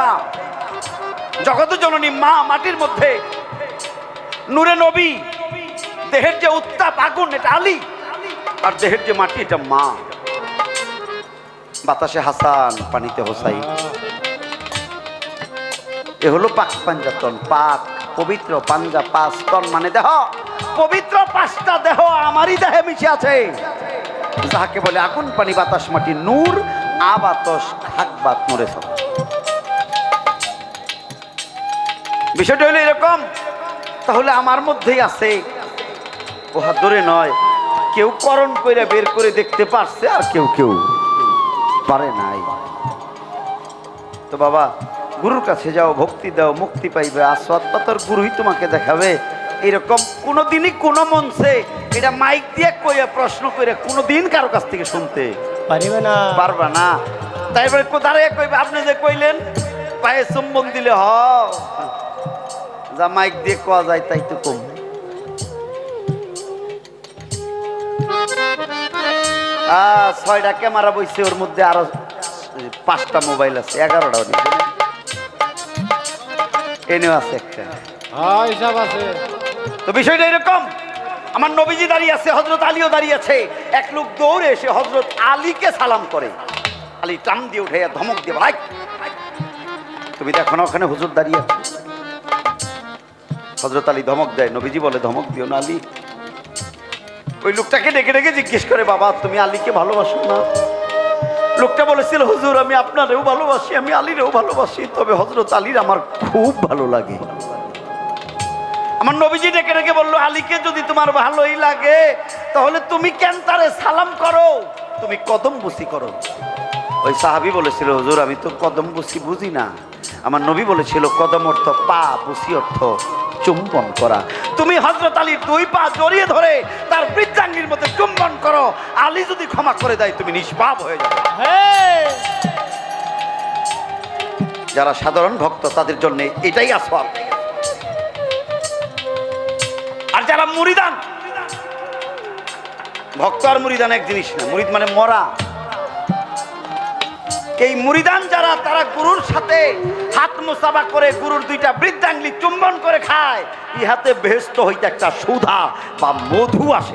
মা। জগত জননী মা মাটির মধ্যে। নূরে নবী। দেহের যে উত্তাপ, আগুন, এটা আলী। আর দেহের যে মাটি, এটা মা। বাতাসে হাসান, পানিতে হোসাই। এ হলো পাক পাঞ্জাতন পাক, পবিত্র পাঞ্জা পাঁচ তন মানে দেহ। পবিত্র পাঁচটা দেহ আমারই দেহে মিশে আছে। যাহাকে বলে আগুন, পানি, বাতাস, মাটি, নূর, আবাতস খাকবাত মরে সব বিষয়টা হলো এরকম। তাহলে আমার মধ্যেই আছে। ওহা দূরে নয়। কেউ করণ করে বের করে দেখতে পারছে আর কেউ কেউ পারে নাই। তো বাবা গুরুর কাছে যাও ভক্তি দাও মুক্তি পাইবে আস্বাদ বা তোর গুরুই তোমাকে দেখাবে। এরকম কোনোদিনই কোনো মঞ্চে এটা মাইক দিয়ে কইয়া প্রশ্ন করে কোনোদিন কারও কাছ থেকে শুনতে পারিবে না। পারবা না। তাই এবারে কোথায় কইবে আপনি যে কইলেন পায়ে চুম্বন দিলে হ যা মাইক দিয়ে কোয়া যায় তাই তো কম। ছয়টা ক্যামেরা বইছে ওর মধ্যে আরও পাঁচটা মোবাইল আছে এগারোটা এনেও আছে একটা। হ্যাঁ হিসাব আছে। তো বিষয়টা এরকম আমার নবীজি দাঁড়িয়ে আছে হজরত আলীও দাঁড়িয়ে আছে। এক লোক দৌড়ে এসে হজরত আলীকে সালাম করে। আলী টান দিয়ে উঠে ধমক দিয়ে ভাই তুমি দেখো না ওখানে হুজুর দাঁড়িয়ে আছে? হজরত আলী ধমক দেয়। নবীজি বলে, ধমক দিও না আলী। ওই লোকটাকে ডেকে ডেকে জিজ্ঞেস করে, বাবা, তুমি আলীকে ভালোবাসো না? লোকটা বলেছিল হুজুর, আমি আপনারেও ভালোবাসি, আমি আলীরেও ভালোবাসি, তবে হজরত আলীর আমার খুব ভালো লাগে। আমার নবীজি ডেকে ডেকে বলল, আলীকে যদি তোমার ভালোই লাগে, তাহলে তুমি কেন তারে সালাম করো? তুমি কদম বুসি করো। ওই সাহাবি বলেছিল, হুজুর, আমি তো কদম বুসি বুঝি না। আমার নবী বলেছিল, কদম অর্থ পা, বুসি অর্থ। চুম্বন করা। তুমি হজরত আলীর দুই পা জড়িয়ে ধরে তার বৃদ্ধাঙ্গির মধ্যে চুম্বন করো। আলী যদি ক্ষমা করে দেয়, তুমি নিষ্পাপ হয়ে যাবে। যারা সাধারণ ভক্ত, তাদের জন্য এটাই আসওয়াব আর যারা মুরিদান, ভক্ত আর মুরিদান এক জিনিস না, মুরিদ মানে মরা। এই মুরিদান যারা, তারা গুরুর করে গুরুর দুইটা বৃদ্ধাঙ্গলি চুম্বন করে খায়। ইহাতে বেহস্ত হইতে একটা সুধা বা মধু আসে।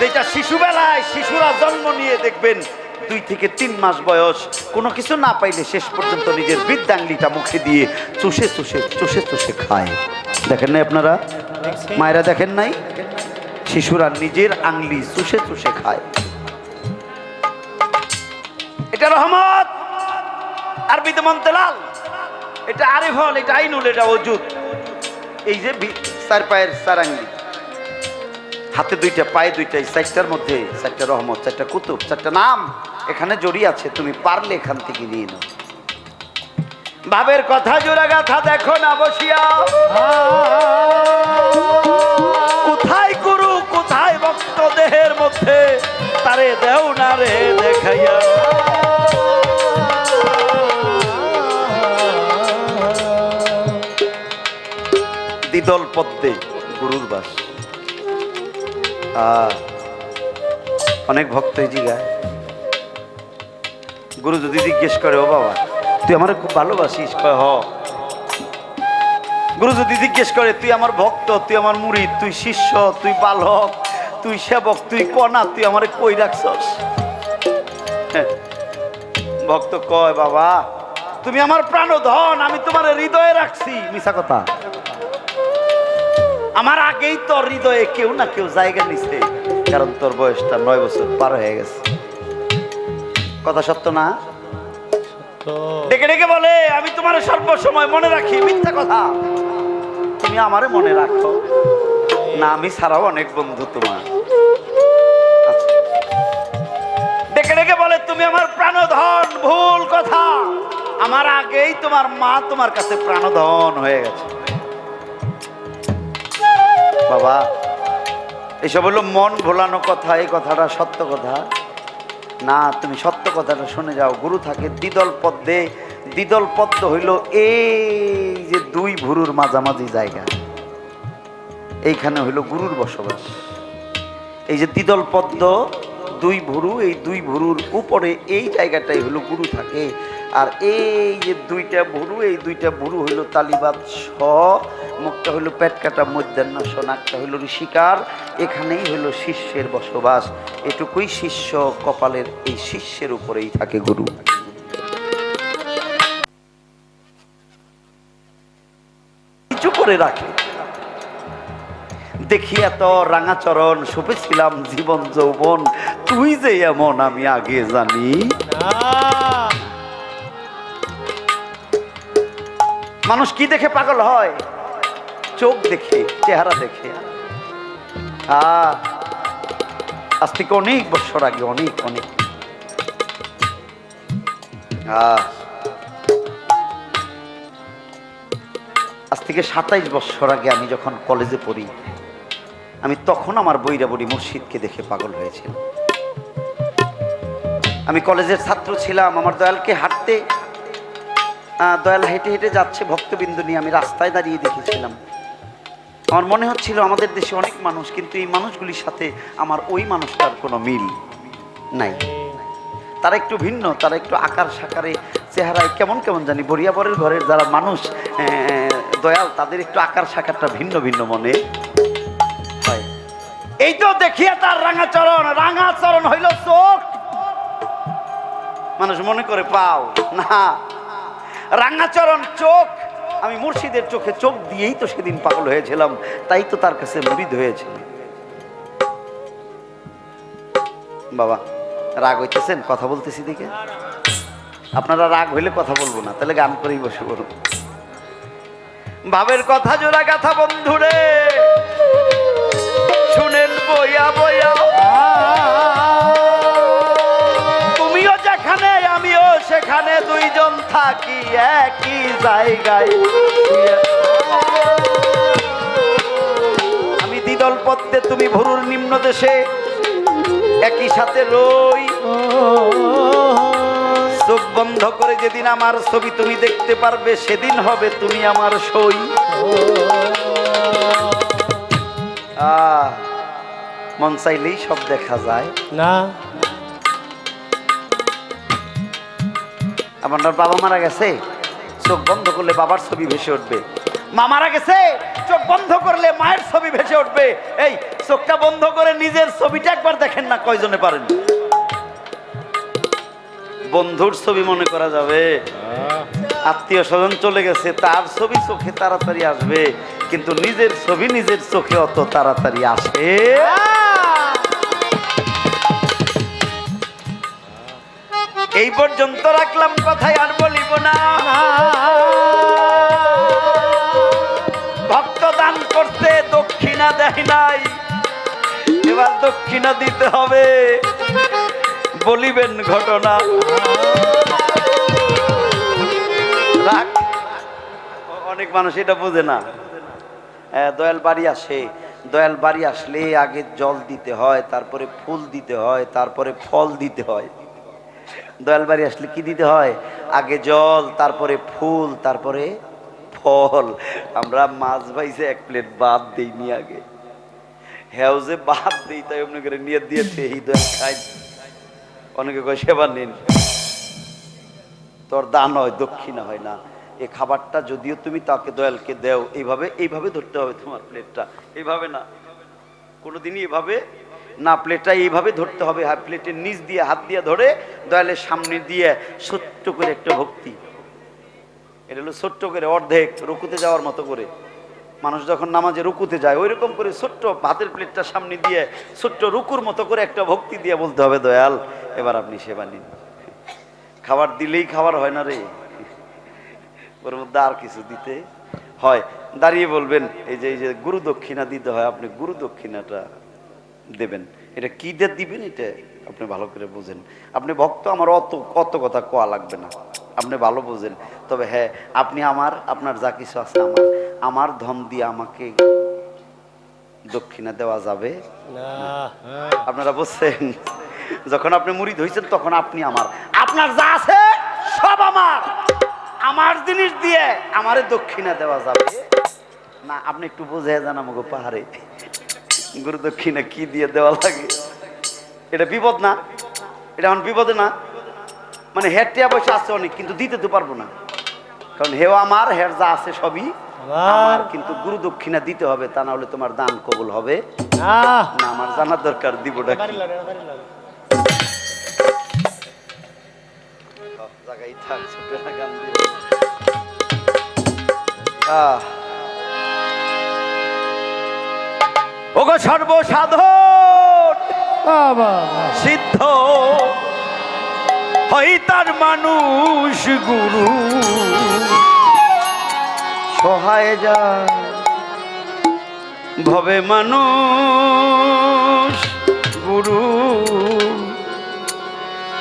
যেটা শিশুবেলায় শিশুরা জন্ম নিয়ে দেখবেন, দুই থেকে তিন মাস বয়স, কোনো কিছু না পাইলে শেষ পর্যন্ত নিজের বৃদ্ধাঙ্গলিটা মুখে দিয়ে চুষে চুষে চুষে চুষে খায়। দেখেন নাই আপনারা? মায়েরা দেখেন নাই? শিশুরা নিজের আংলি চুষে চুষে খায়। এটা রহমত! আর বিদ্যমন্তে লাল এটা এটা আইনুল, এটা এই যে চার পায়ের হাতে দুইটা পায়ে দুইটা, এই চারটার মধ্যে চারটা রহমত, চারটা কুতুব, চারটা নাম এখানে জড়িয়ে আছে, তুমি পারলে এখান থেকে নিয়ে নাও। ভাবের কথা জোড়া গাথা দেখো না বসিয়া। কোথায় গুরু কোথায় ভক্ত দেহের মধ্যে? তারে দেও না রে দেখাইয়া। দ্বিদল পদ্মে গুরুর বাস। অনেক ভক্তই জিগায় গুরু যদি জিজ্ঞেস করে, ও বাবা, তুই আমার খুব ভালোবাসিস? হ। গুরু যদি জিজ্ঞেস করে, তুই আমার ভক্ত, তুই আমার মুড়ি তুই শিষ্য, তুই বালক, তুই সেবক, তুই কনা তুই আমার কই রাখছস। ভক্ত কয়, বাবা, তুমি আমার প্রাণধন, আমি তোমার হৃদয়ে রাখছি। মিশা কথা। আমার আগেই তোর হৃদয়ে কেউ না কেউ জায়গা নিছে কারণ তোর বয়সটা নয় বছর পার হয়ে গেছে। কথা সত্য না? ডেকে ডেকে বলে আমি তোমার সর্বসময় মনে রাখি মিথ্যা কথা। তুমি আমারে মনে রাখো। না আমি ছাড়াও অনেক বন্ধু তোমার। আচ্ছা। ডেকে ডেকে বলে তুমি আমার প্রাণধন ভুল কথা। আমার আগেই তোমার মা তোমার কাছে প্রাণধন হয়ে গেছে। বাবা এসব হলো মন ভোলানো কথা, এই কথাটা সত্য কথা। না, তুমি সত্য কথাটা শুনে যাও। গুরু থাকে দ্বিদল পদ্মে, দ্বিদল পদ্ম হইল এই যে দুই ভুরুর মাঝামাঝি জায়গা। এইখানে হইল গুরুর বসবাস। এই যে দ্বিদল পদ্ম, দুই ভুরু, এই দুই ভুরুর উপরে এই জায়গাটাই হলো গুরু থাকে। আর এই যে দুইটা ভুরু, এই দুইটা ভুরু হইল তালিবাদ স, মুখটা হইল পেট কাটা মধ্যাহ্ন স নাকটা হইল ঋষিকার, এখানেই হইল শিষ্যের বসবাস। এটুকুই শিষ্য কপালের, এই শিষ্যের উপরেই থাকে গুরু। কিছু করে রাখে। দেখি এত রাঙাচরণ সুপেছিলাম জীবন যৌবন, তুই যে এমন আমি আগে জানি। না মানুষ কি দেখে পাগল হয়? চোখ দেখে, চেহারা দেখে। আজ থেকে অনেক বছর আগে, অনেক অনেক। আজ থেকে সাতাইশ বছর আগে আমি যখন কলেজে পড়ি, আমি তখন আমার বইরা বড়ি মুর্শিদকে দেখে পাগল হয়েছিল আমি কলেজের ছাত্র ছিলাম, আমার দয়ালকে হাঁটতে দয়াল, হেঁটে হেঁটে যাচ্ছে ভক্তবিন্দু নিয়ে। আমি রাস্তায় দাঁড়িয়ে দেখেছিলাম। আমার মনে হচ্ছিল আমাদের দেশে অনেক মানুষ, কিন্তু এই মানুষগুলির সাথে আমার ওই মানুষটার কোনো মিল নাই। তারা একটু ভিন্ন, তারা একটু আকার সাকারে, চেহারায় কেমন কেমন জানি বরিয়াবরের ঘরের যারা মানুষ দয়াল, তাদের একটু আকার সাকারটা ভিন্ন ভিন্ন মনে হয়। এই তো দেখিয়া তার রাঙা রাঙাচরণ রাঙাচরণ হইল চোখ। মানুষ মনে করে, পাও, না। রাঙাচরণ চোখ। আমি মুর্শিদের চোখে চোখ দিয়েই তো সেদিন পাগল হয়েছিলাম, তাই তো তার কাছে মুরিদ হয়েছিল বাবা, রাগ হইতেছেন? কথা বলতেছি দেখে? আপনারা রাগ হইলে কথা বলব না, তাহলে গান করেই বসে বলুন ভাবের কথা জোড়া গাথা বন্ধুরে দুইজন থাকি একই জায়গায়। আমি দ্বিদল পদ্মে, তুমি ভরুর নিম্ন দেশে একই সাথে রই। চোখ বন্ধ করে যেদিন আমার ছবি তুমি দেখতে পারবে, সেদিন হবে তুমি আমার সই। মন চাইলেই সব দেখা যায়। না। আপনার বাবা মারা গেছে চোখ বন্ধ করলে বাবার ছবি ভেসে উঠবে। মা মারা গেছে চোখ বন্ধ করলে মায়ের ছবি ভেসে উঠবে। এই চোখটা বন্ধ করে নিজের ছবিটা একবার দেখেন না কয়জনে পারেন। বন্ধুর ছবি মনে করা যাবে। আত্মীয় স্বজন চলে গেছে তার ছবি চোখে তাড়াতাড়ি আসবে। কিন্তু নিজের ছবি নিজের চোখে অত তাড়াতাড়ি আসে এই পর্যন্ত রাখলাম কথাই আর বলিব না। ভক্ত দান করতে দক্ষিণা দেয় নাই। এবার দক্ষিণা দিতে হবে। বলিবেন ঘটনা। অনেক মানুষ এটা বোঝে না। দয়াল বাড়ি আসে। দয়াল বাড়ি আসলে আগে জল দিতে হয়, তারপরে ফুল দিতে হয়, তারপরে ফল দিতে হয়। দয়াল বাড়ি আসলে কি দিতে হয়? আগে জল, তারপরে ফুল, তারপরে ফল। আমরা মাছ ভাইছে এক প্লেট বাদ দিইনি আগে। হ্যাঁ যে বাদ দিই তাই অমনি করে নিয়ে দিয়েছে, এই দয়াল খাই। অনেকে কয়, সেবা নিন। তোর দান হয় দক্ষিণা হয় না। এই খাবারটা যদিও তুমি তাকে দয়ালকে দেও, এইভাবে এইভাবে ধরতে হবে তোমার প্লেটটা। এইভাবে না। কোনোদিনই এভাবে না প্লেটটা এইভাবে ধরতে হবে, হাত প্লেটের নিচ দিয়ে, হাত দিয়ে ধরে, দয়ালের সামনে দিয়ে ছোট্ট করে একটা ভক্তি। এটা হলো ছোট্ট করে, অর্ধেক রুকুতে যাওয়ার মতো করে। মানুষ যখন নামাজে রুকুতে যায় ওই রকম করে ছোট্ট ভাতের প্লেটটা সামনে দিয়ে, ছোট্ট রুকুর মতো করে একটা ভক্তি দিয়ে বলতে হবে, দয়াল, এবার আপনি সেবা নিন। খাবার দিলেই খাবার হয় না রে। ওর মধ্যে আর কিছু দিতে হয়। দাঁড়িয়ে বলবেন, এই যে এই যে গুরু দক্ষিণা দিতে হয়, আপনি গুরু দক্ষিণাটা দেবেন। এটা কি দিয়ে দিবেন এটা আপনি ভালো করে বুঝেন। আপনি ভক্ত আমার অত কত কথা কোয়া লাগবে না। আপনি ভালো বুঝেন। তবে হ্যাঁ আপনি আমার আপনার যা কিছু আছে আমার আমার ধন দিয়ে আমাকে দক্ষিণা দেওয়া যাবে। আপনারা বুঝছেন? যখন আপনি মুড়ি ধইছেন তখন আপনি আমার। আপনার যা আছে সব আমার। আমার জিনিস দিয়ে আমারে দক্ষিণা দেওয়া যাবে। না আপনি একটু বুঝে যান আমাকে পাহাড়ে। গুরুদক্ষিণা কি দিয়ে দেওয়া লাগে? এটা বিপদ না? এটা এমন বিপদে না? মানে হের টিয়া পয়সা আছে অনেক কিন্তু দিতে তো পারব না। কারণ হেও আমার হের যা আছে সবই আমার কিন্তু গুরু দক্ষিণা দিতে হবে তা না হলে তোমার দান কবুল হবে। না আমার জানার দরকার দিব না জায়গায় থাক ছোট না গান দিব। আহ। ওগো সর্বসাধন সিদ্ধ হই তার মানুষ গুরু। সহায় যা ভবে মানুষ গুরু।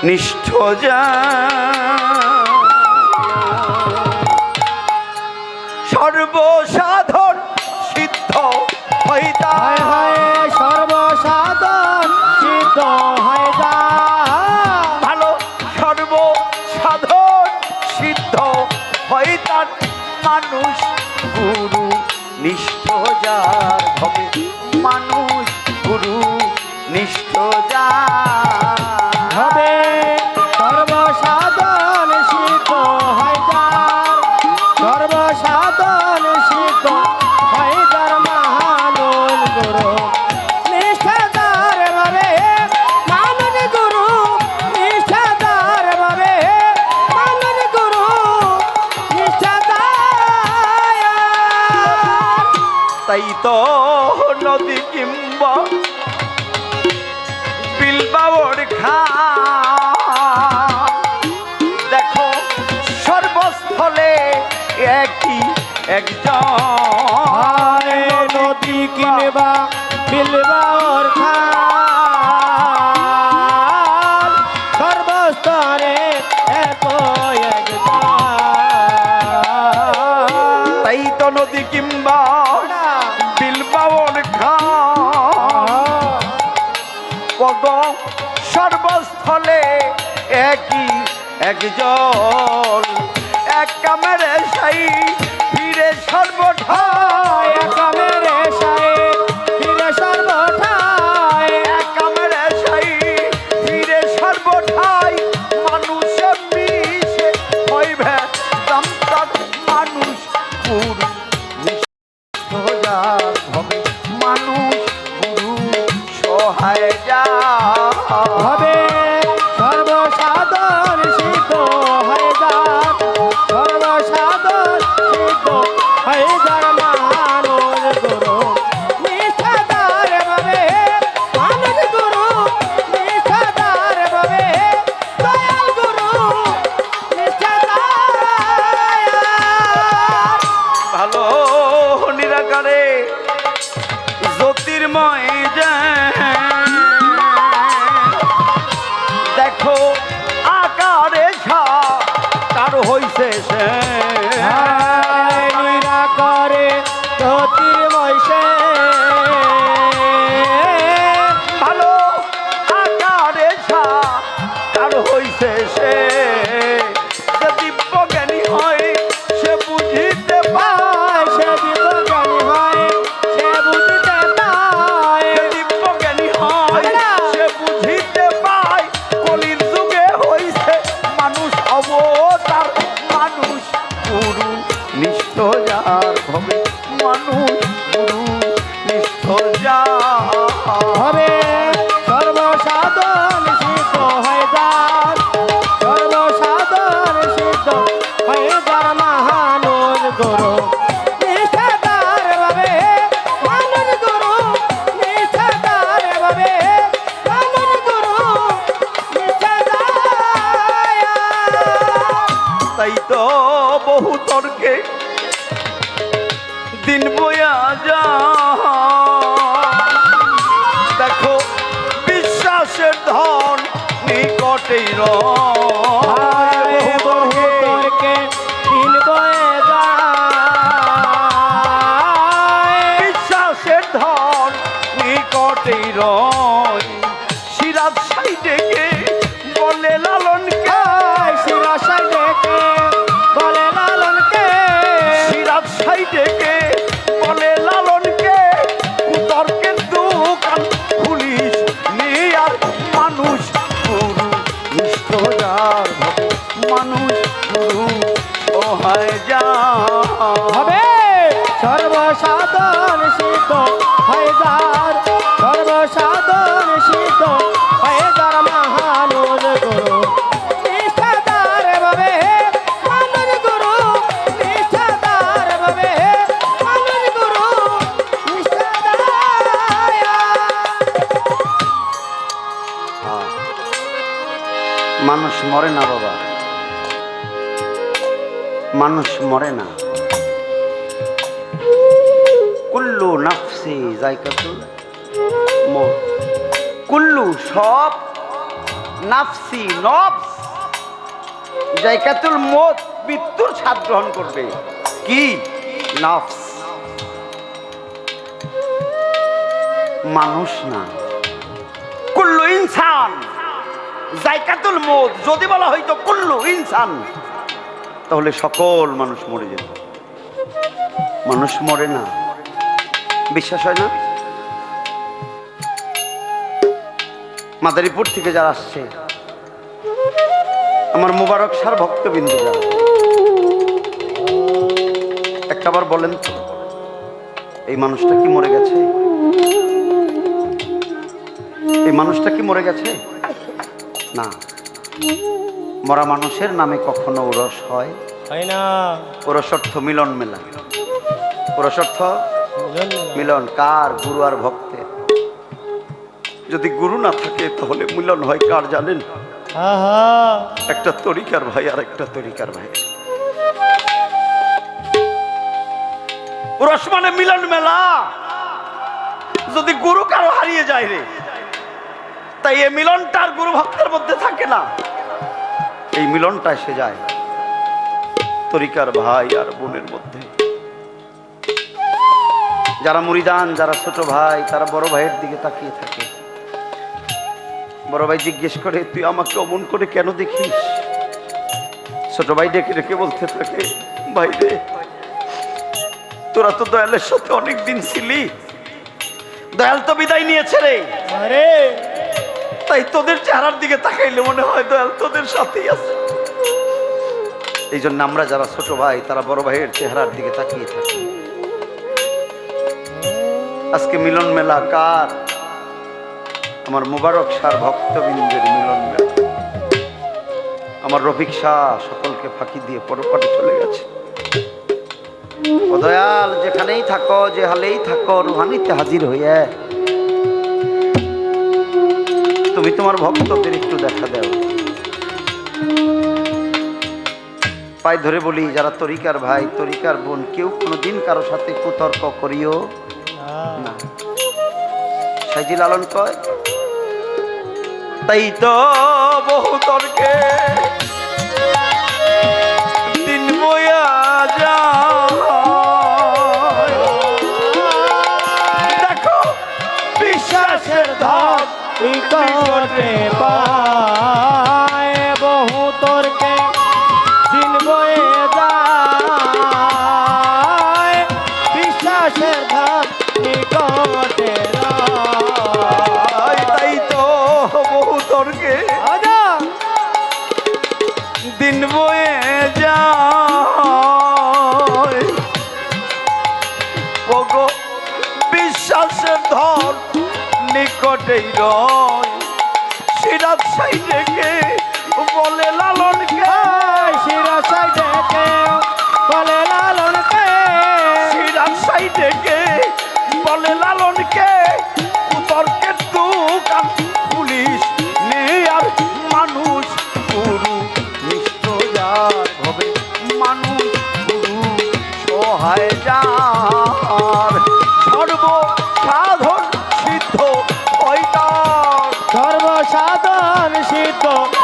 নিষ্ঠ যা মানুষ গুরু নিষ্ঠ যার হবে কিংবা বিলবাবন কত সর্বস্থলে একই একজন। এক কামের সাই ফিরে সর্বঠা দেশের ধন নিকটেই র হবে? সর্বসাধন সিদ্ধ হয়ে যার সর্বসাধন সিদ্ধ হয়ে যার মহানুর গুরু মানুষ মরে না। কুল্লু নাফসি জায়কাতুল মৌত কুল্লু সব নাফসি নফস জায়কাতুল মত মৃত্যুর স্বাদ গ্রহণ করবে। কি? নফস। মানুষ না। কুল্লু ইনসান। জায়কাতুল মত যদি বলা হয়তো কুল্লু ইনসান। তাহলে সকল মানুষ মরে যেত। মানুষ মরে না। বিশ্বাস হয় না? মাদারীপুর থেকে যারা আসছে, আমার মুবারক সার ভক্তবিন্দু যারা, একটাবার বলেন তো, এই মানুষটা কি মরে গেছে? এই মানুষটা কি মরে গেছে? না। মরা মানুষের নামে কখনো ওরস হয়? হয় না। ওরস অর্থ মিলন মেলা। ওরস অর্থ মিলন কার? গুরু আর ভক্তের। যদি গুরু না থাকে তাহলে মিলন হয় কার জানেন? একটা তরিকার ভাই আর একটা তরিকার ভাই। ওরস মানে মিলন মেলা। যদি গুরু কারও হারিয়ে যায় রে তাই এই মিলনটা আর গুরু ভক্তের মধ্যে থাকে না। এই মিলনটা এসে যায় তরিকার ভাই আর বোনের মধ্যে। যারা মুরিদান, যারা ছোট ভাই, তারা বড় ভাইয়ের দিকে তাকিয়ে থাকে। বড় ভাই জিজ্ঞেস করে, তুই আমাকে অমন করে কেন দেখিস? ছোট ভাই ডেকে ডেকে বলতে থাকে, ভাই রে, তোরা তো দয়ালের সাথে অনেক দিন ছিলি। দয়াল তো বিদায় নিয়েছে রে। তাই তোদের চেহারার দিকে তাকাইলে মনে হয় দয়াল তোদের সাথেই আছে। এই জন্য আমরা যারা ছোট ভাই, তারা বড় ভাইয়ের চেহারার দিকে তাকিয়ে থাকি। আজকে মিলন মেলা কার? আমার মুবারক সার ভক্তবৃন্দের মিলন মেলা। আমার রফিক শাহ সকলকে ফাঁকি দিয়ে পরপারে চলে গেছে। দয়াল, যেখানেই থাকো, যে হালেই থাকো, রুহানিতে হাজির হইয়া তুমি তোমার ভক্তদের একটু দেখা দাও। পায়ে ধরে বলি, যারা তরিকার ভাই, তরিকার বোন, কেউ কোনোদিন কারও সাথে কুতর্ক করিও না। সাইজি লালন কয়, তাই তো বহু তর্কে নিকটে পায় বহু তর্কে দিন বয়ে যায়। বিশ্বাসের ধাম নিকটে তাই তো বহু তর্কে দিন বয়ে যায়। বিশ্বাসের ধর নিকটেই রয়। সিরাত সাইডেকে সর্বসাধন